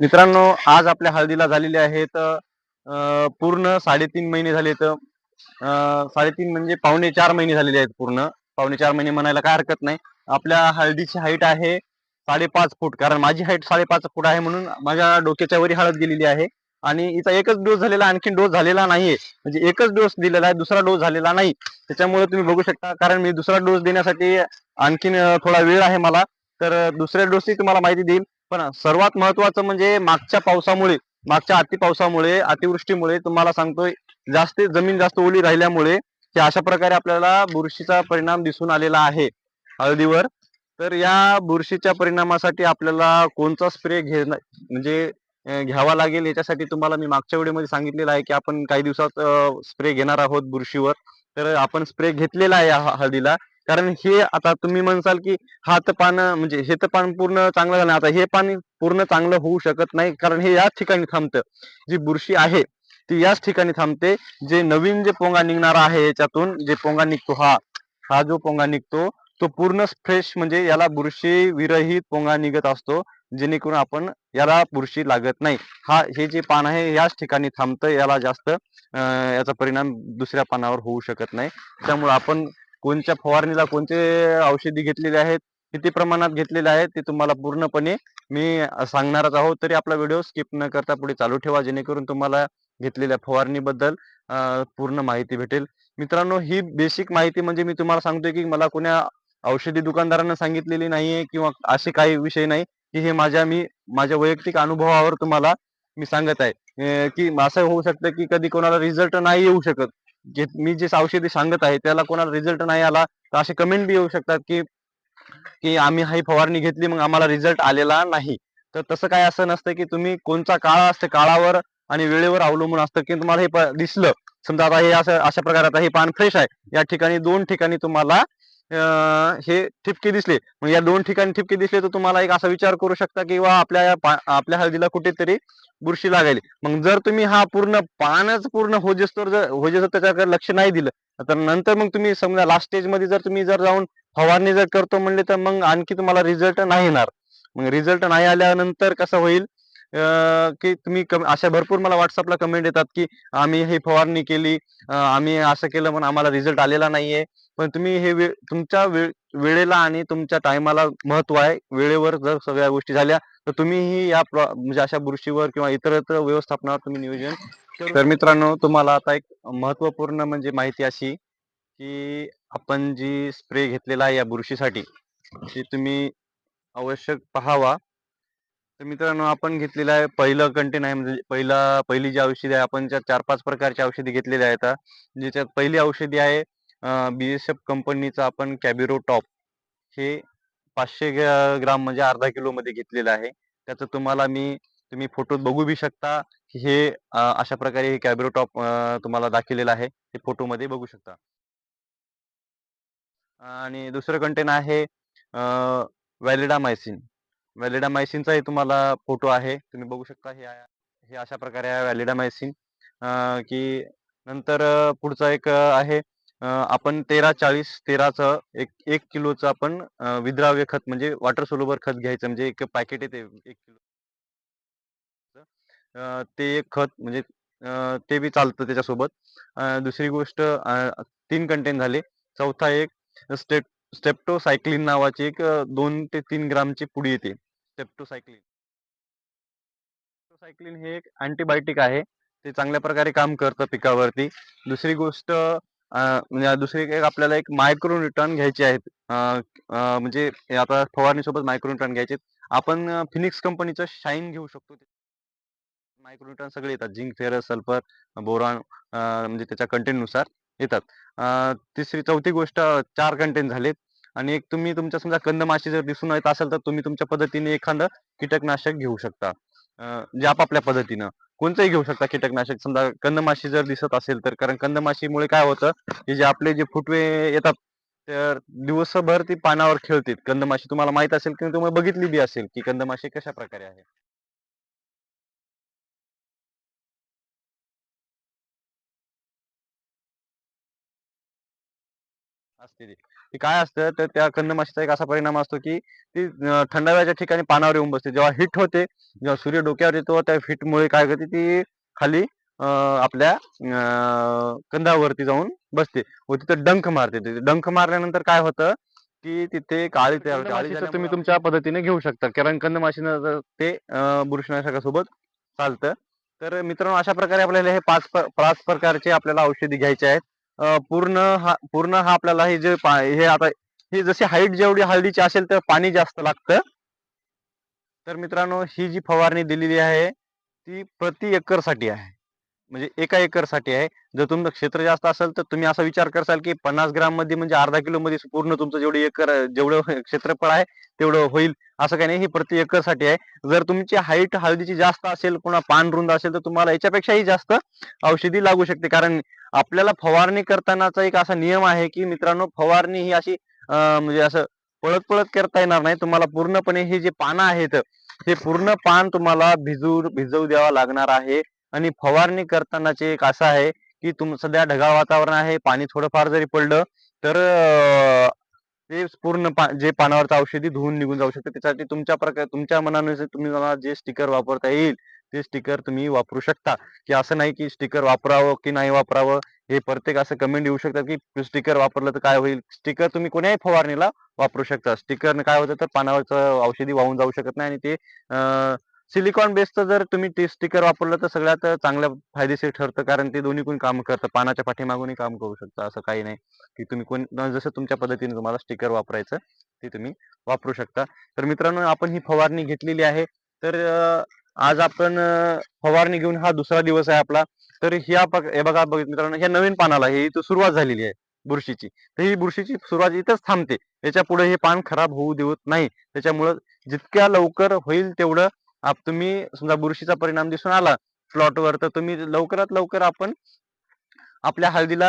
मित्रांनो आज आपल्या हळदीला झालेले आहेत पूर्ण साडेतीन महिने झाले तर साडेतीन म्हणजे पावणे चार महिने झालेले आहेत पूर्ण. पावणे चार महिने म्हणायला काय हरकत नाही. आपल्या हळदीची हाईट आहे साडेपाच फूट. कारण माझी हाईट साडेपाच फूट आहे म्हणून माझ्या डोक्याच्या वरी हळद गेलेली आहे. आणि इथं एकच डोस झालेला आणखीन डोस झालेला नाहीये. म्हणजे एकच डोस दिलेला आहे दुसरा डोस झालेला नाही. त्याच्यामुळे तुम्ही बघू शकता कारण मी दुसरा डोस देण्यासाठी आणखीन थोडा वेळ आहे मला. तर दुसऱ्या डोसही तुम्हाला माहिती देईल. पण सर्वात महत्वाचं म्हणजे मागच्या पावसामुळे मागच्या अति पावसामुळे अतिवृष्टीमुळे तुम्हाला सांगतोय जास्त जमीन जास्त ओली राहिल्यामुळे की अशा प्रकारे आपल्याला बुरशीचा परिणाम दिसून आलेला आहे हळदीवर. तर या बुरशीच्या परिणामासाठी आपल्याला कोणता स्प्रे घे म्हणजे घ्यावा लागेल याच्यासाठी तुम्हाला मी मागच्या व्हिडिओमध्ये सांगितलेलं आहे की आपण काही दिवसात स्प्रे घेणार आहोत बुरशीवर. तर आपण स्प्रे घेतलेला आहे या हळदीला. कारण हे आता तुम्ही म्हणसाल की हा तर पान म्हणजे हे तर पान पूर्ण चांगलं झालं. आता हे पान पूर्ण चांगलं होऊ शकत नाही कारण हे याच ठिकाणी थांबतं. जी बुरशी आहे ती याच ठिकाणी थांबते. जे नवीन जे पोंगा निघणार आहे याच्यातून जे पोंगा निघतो हा हा जो पोंगा निघतो तो पूर्ण फ्रेश म्हणजे याला बुरशी विरहित पोंगा निघत असतो जेणेकरून आपण याला बुरशी लागत नाही. हा हे जे पान आहे याच ठिकाणी थांबतं. याला जास्त याचा परिणाम दुसऱ्या पानावर होऊ शकत नाही. त्यामुळे आपण कोणत्या फवारणीला कोणते औषधी घेतलेले आहेत किती प्रमाणात घेतलेले आहेत ते तुम्हाला पूर्णपणे मी सांगणारच आहोत. तरी आपला व्हिडिओ स्किप न करता पुढे चालू ठेवा जेणेकरून तुम्हाला घेतलेल्या फवारणीबद्दल पूर्ण माहिती भेटेल. मित्रांनो ही बेसिक माहिती म्हणजे मी तुम्हाला सांगतोय की मला कोण्या औषधी दुकानदारांना सांगितलेली नाहीये किंवा असे काही विषय नाही की हे माझ्या मी माझ्या वैयक्तिक अनुभवावर तुम्हाला मी सांगत आहे. की असं होऊ शकतं की कधी कोणाला रिझल्ट नाही येऊ शकत. जे मी जे औषधी सांगत आहे त्याला कोणाला रिझल्ट नाही आला तर असे कमेंट बी येऊ शकतात की की आम्ही ही फवारणी घेतली मग आम्हाला रिझल्ट आलेला नाही. तर तसं काय असं नसतं की तुम्ही कोणता काळा असतं काळावर आणि वेळेवर अवलंबून असतं की तुम्हाला हे दिसलं. समजा आता हे असं अशा प्रकारे आता हे पान फ्रेश आहे. या ठिकाणी दोन ठिकाणी तुम्हाला हे ठिपके दिसले. मग या दोन ठिकाणी ठिपके दिसले तर तुम्हाला एक असा विचार करू शकता की वा आपल्या पा- आपल्या हळदीला कुठेतरी बुरशी लागायली. मग जर तुम्ही हा पूर्ण पानच पूर्ण होजेस्तर जर होजेस त्याच्याकडे लक्ष नाही दिलं तर नंतर मग तुम्ही समजा लास्ट स्टेजमध्ये जर तुम्ही जर जाऊन फवारणी जर करतो म्हणले तर मग आणखी तुम्हाला रिझल्ट नाही येणार. मग रिझल्ट नाही आल्यानंतर कसं होईल? की तुम्ही अशा भरपूर मला व्हॉट्सअपला कमेंट येतात की आम्ही ही फवारणी केली आम्ही असं केलं पण आम्हाला रिझल्ट आलेला नाहीये. पण तुम्ही हे वे- तुमच्या वेळेला आणि तुमच्या टायमाला महत्त्व आहे. वेळेवर जर सगळ्या गोष्टी झाल्या तर तुम्हीही या म्हणजे अशा बुरशीवर किंवा इतरत्र व्यवस्थापनावर तुम्ही नियोजन तर मित्रांनो तुम्हाला आता एक महत्त्वपूर्ण म्हणजे माहिती अशी की आपण जी स्प्रे घेतलेला आहे या बुरशीसाठी ती तुम्ही आवश्यक पाहावा. तर मित्रांनो आपण घेतलेलं आहे पहिलं कंटेन आहे म्हणजे पहिला पहिली जी औषधी आहे आपण ज्या चार पाच प्रकारची औषधी घेतलेली आहेत ज्याच्यात पहिली औषधी आहे बी एस एफ कंपनीचं आपण कॅबिरो टॉप हे पाचशे ग्राम म्हणजे अर्धा किलो मध्ये घेतलेलं आहे. त्याचं तुम्हाला मी तुम्ही फोटोत बघू बी शकता हे अशा प्रकारे हे कॅबिरो टॉप तुम्हाला दाखवलेलं आहे. ते फोटोमध्ये बघू शकता. आणि दुसरं कंटेन आहे व्हॅलिडामायसिन व्हॅलिडामायसिनचाही तुम्हाला फोटो आहे. तुम्ही बघू शकता हे हे अशा प्रकारे आहे व्हॅलिडामायसिन की नंतर पुढचा एक आहे आपण तेरा चाळीस तेराचं एक एक किलोचं आपण विद्राव्य खत म्हणजे वॉटर सोलोबर खत घ्यायचं. म्हणजे एक पॅकेट येते एक किलो. ते एक खत म्हणजे ते बी चालतं त्याच्यासोबत. दुसरी गोष्ट तीन कंटेन झाले. चौथा एक स्टेप स्टेप्टोसायक्लिन नावाची एक दोन ते तीन ग्रामची पुडी येते स्टेप्टोसायक्लिन स्टेप्टोसायक्लिन हे एक अँटीबायोटिक आहे ते चांगल्या प्रकारे काम करतं पिकावरती. दुसरी गोष्ट म्हणजे दुसरी एक आपल्याला एक मायक्रो रिटर्न घ्यायचे आहेत म्हणजे आता फवारणीसोबत मायक्रोन्यूटन घ्यायचे आपण फिनिक्स कंपनीचं शाईन घेऊ शकतो. मायक्रोन्यूटन सगळे येतात झिंक फेरस सल्फर बोरॉन म्हणजे त्याच्या कंटेंटनुसार येतात. तिसरी चौथी गोष्ट चार कंटेंट झालेत. आणि एक तुम्ही तुमच्या समजा कंदमाशी जर दिसून येत असेल तर तुम्ही तुमच्या पद्धतीने एखादं कीटकनाशक घेऊ शकता. जे आपापल्या पद्धतीनं. कोणतंही घेऊ शकता कीटकनाशक. समजा कंदमाशी जर दिसत असेल तर कारण कंदमाशीमुळे काय होतं की जे आपले जे फुटवे येतात तर दिवसभर ती पानावर खेळतील. कंदमाशी तुम्हाला माहीत असेल किंवा तुम्ही बघितली बी असेल की कंदमाशी कशा प्रकारे आहे. असते ती. ती काय असतं तर त्या कंदमाशीचा एक असा परिणाम असतो की ती अं, थंडाव्याच्या ठिकाणी पानावर येऊन बसते. जेव्हा हिट होते जेव्हा सूर्य डोक्यावर येतो त्या हिटमुळे काय करते ती खाली अं, आपल्या अं, कंदावरती जाऊन बसते व तिथं डंख मारते. ते डंख मारल्यानंतर काय होतं की तिथे काळी तयार होते. काळी तर तुम्ही तुमच्या पद्धतीने घेऊ शकता. कारण कंदमाशीनं जर ते अं, बुरशीनाशकासोबत चालतं. तर मित्रांनो अशा प्रकारे आपल्याला हे पाच प- पाच प्रकारचे आपल्याला औषधी घ्यायचे आहेत. पूर्ण हा पूर्ण हा आपल्याला हे जे पा- हे आता ही जशी हाईट जेवढी हळदीची असेल तर पाणी जास्त लागतं. तर मित्रांनो ही जी फवारणी दिलेली आहे ती प्रति एकरसाठी आहे. म्हणजे एका एकरसाठी आहे. जर तुमचं क्षेत्र जास्त असेल तर तुम्ही असा विचार करसाल की पन्नास ग्राममध्ये म्हणजे अर्धा किलो मध्ये पूर्ण तुमचं जेवढं एकर जेवढं क्षेत्रफळ आहे तेवढं होईल. असं काही नाही हे प्रति एकरसाठी आहे. जर तुमची हाईट हळदीची जास्त असेल पुन्हा पान रुंद असेल तर तुम्हाला याच्यापेक्षाही जास्त औषधी लागू शकते. कारण आपल्याला फवारणी करतानाचा एक असा नियम आहे की मित्रांनो फवारणी ही अशी म्हणजे असं पळत पळत करता येणार नाही. तुम्हाला पूर्णपणे हे जे पानं आहेत हे पूर्ण पान तुम्हाला भिजू भिजवू द्यावा लागणार आहे. आणि फवारणी करतानाचे एक असं आहे की तुम सध्या ढगाळ वातावरण आहे पाणी थोडंफार जरी पडलं तर अं, ते पूर्ण पा- जे पानावरचं औषधी धुवून निघून जाऊ शकते. त्यासाठी तुमच्या प्रकार तुमच्या मनानुसार तुम्ही मला जे स्टिकर वापरता येईल ते स्टिकर तुम्ही वापरू शकता. की असं नाही की स्टिकर वापरावं की नाही वापरावं हे प्रत्येक असं कमेंट येऊ शकतात की स्टिकर वापरलं तर काय होईल? स्टिकर तुम्ही कोण्याही फवारणीला वापरू शकता. स्टिकर काय होतं तर पानावरचं औषधी वाहून जाऊ शकत नाही आणि ते सिलिकॉन बेसचं जर तुम्ही ते स्टिकर वापरलं तर सगळ्यात चांगल्या फायदेशीर ठरतं. कारण ते दोन्ही कोण काम करतं. पानाच्या पाठीमागूनही काम करू शकतं. असं काही नाही. की तुम्ही कोण जसं तुमच्या पद्धतीने तुम्हाला स्टिकर वापरायचं ते तुम्ही वापरू शकता. तर मित्रांनो आपण ही फवारणी घेतलेली आहे. तर आज आपण फवारणी घेऊन हा दुसरा दिवस आहे आपला. तर ह्या हे बघा बघ मित्रांनो ह्या नवीन पानाला हे इथं सुरुवात झालेली आहे बुरशीची. तर ही बुरशीची सुरुवात इथंच थांबते. याच्यापुढे हे पान खराब होऊ देत नाही. त्याच्यामुळं जितक्या लवकर होईल तेवढं आप तुम्ही समजा बुरशीचा परिणाम दिसून आला प्लॉटवर तर तुम्ही लवकरात लवकर आपण आपल्या हळदीला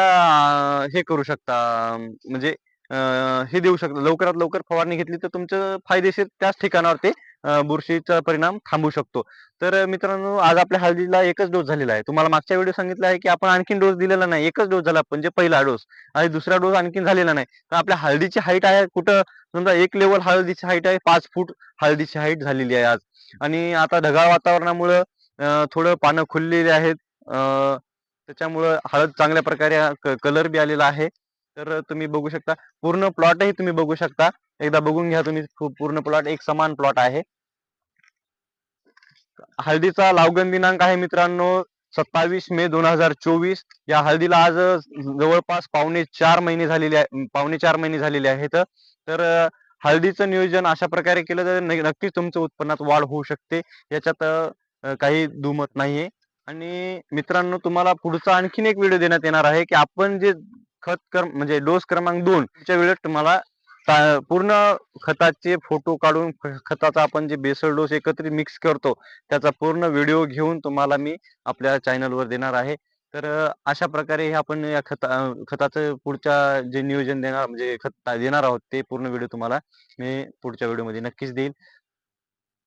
अं, हे करू शकता. अं, म्हणजे अं, हे देऊ शकता. लवकरात लवकर फवारणी घेतली तर तुमचं फायदेशीर त्याच ठिकाणावर ते अं, बुरशीचा परिणाम थांबू शकतो. तर मित्रांनो आज आपल्या हळदीला एकच डोस झालेला आहे. तुम्हाला मागच्या व्हिडिओ सांगितलं आहे की आपण आणखीन डोस दिलेला नाही. एकच डोस झाला म्हणजे पहिला डोस आणि दुसरा डोस आणखीन झालेला नाही. तर आपल्या हळदीची हाईट आहे कुठं? समजा एक लेवल हळदीची हाईट आहे. पाच फूट हळदीची हाईट झालेली आहे आज. आणि आता ढगाळ वातावरणामुळं थोडं पानं खुललेली आहेत. त्याच्यामुळं हळद चांगल्या प्रकारे कलर बी आलेला आहे. तर तुम्ही बघू शकता पूर्ण प्लॉटही तुम्ही बघू शकता. एकदा बघून घ्या तुम्ही पूर्ण प्लॉट एक समान प्लॉट आहे. हळदीचा लावगन दिनांक आहे मित्रांनो सत्तावीस मे दोन हजार चोवीस. या हळदीला आज जवळपास पावणे चार महिने झालेले पावणे चार महिने झालेले आहेत. तर हळदीचं नियोजन अशा प्रकारे केलं तर नक्कीच तुमच्या उत्पन्नात वाढ होऊ शकते. याच्यात काही दुमत नाहीये. आणि मित्रांनो तुम्हाला पुढचा आणखीन एक व्हिडिओ देण्यात येणार आहे की आपण जे खत क्रम म्हणजे डोस क्रमांक दोन च्या वेळेस तुम्हाला ता- पूर्ण खताचे फोटो काढून ख- खताचा आपण जे बेसल डोस एकत्रित मिक्स करतो त्याचा पूर्ण व्हिडिओ घेऊन तुम्हाला मी आपल्या चॅनलवर देणार आहे. तर अशा प्रकारे हे आपण या खता खताचं पुढच्या जे नियोजन देणार म्हणजे खत देणार आहोत ते पूर्ण व्हिडिओ तुम्हाला मी पुढच्या व्हिडिओमध्ये नक्कीच देईल